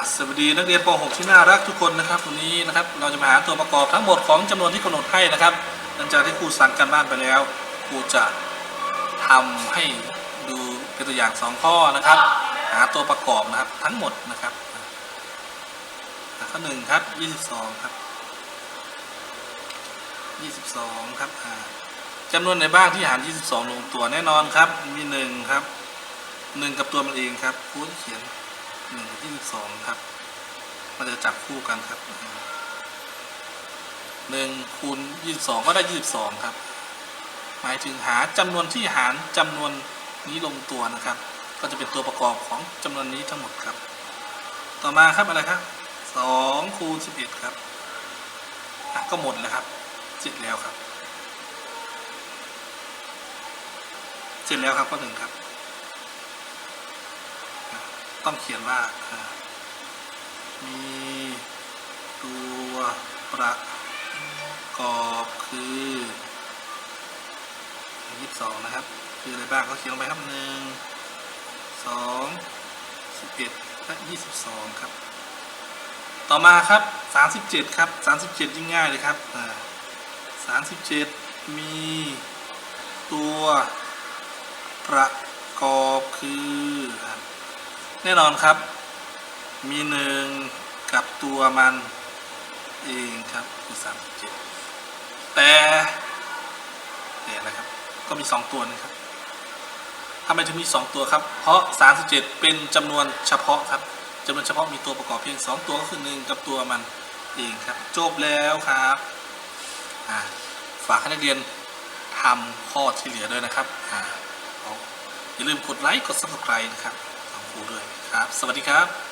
อะสวัสดีนักเรียนป .6 ที่น่ารักทุกคนนะครับวันนี้นะครับเราจะมาหาตัวประกอบทั้งหมดของจำนวนที่กำหนดให้นะครับหลังจากที่ครูสั่งการบ้านไปแล้วครูจะทำให้ดูเป็นตัวอย่างสองข้อนะครับ หาตัวประกอบนะครับทั้งหมดนะครับข้อหนึ่งครับ22ครับ22ครับอ่าจำนวนไหนบ้างที่หาร 22 ลงตัวแน่นอนครับมี1ครับ1กับตัวมันเองครับครูเขียน สิบสองครับ มันจะจับคู่กันครับหนึ่งคูณยี่สิบสองก็ได้ยี่สิบสองครับ หมายถึงหาจำนวนที่หารจำนวนนี้ลงตัวนะครับ ก็จะเป็นตัวประกอบของจำนวนนี้ทั้งหมดครับ ต่อมาครับอะไรครับสองคูณสิบเอ็ดครับก็หมดแล้วครับเสร็จแล้วครับ เสร็จแล้วครับข้อหนึ่งครับ ต้องเขียนว่ามีตัวประกอบคือยี่สิบสองนะครับ คืออะไรบ้างก็เขียนลงไปครับหนึ่งสองสิบเอ็ดและยี่สิบสองครับ ต่อมาครับสามสิบเจ็ดครับสามสิบเจ็ดยิ่งง่ายเลยครับสามสิบเจ็ดมีตัวประกอบคือ แน่นอนครับ มีหนึ่งกับตัวมันเองครับคือสามสิบเจ็ดแต่แต่อะไรครับ ก็มีสองตัวนะครับทำไมถึงมีสองตัวครับ เพราะสามสิบเจ็ดเป็นจำนวนเฉพาะครับจำนวนเฉพาะมีตัวประกอบเพียงสองตัวก็คือหนึ่งกับตัวมันเองครับ จบแล้วครับฝากให้นักเรียนทำข้อที่เหลือด้วยนะครับออย่าลืมกดไลค์กด subscribe นะครับ คุณด้วยครับ สวัสดีครับ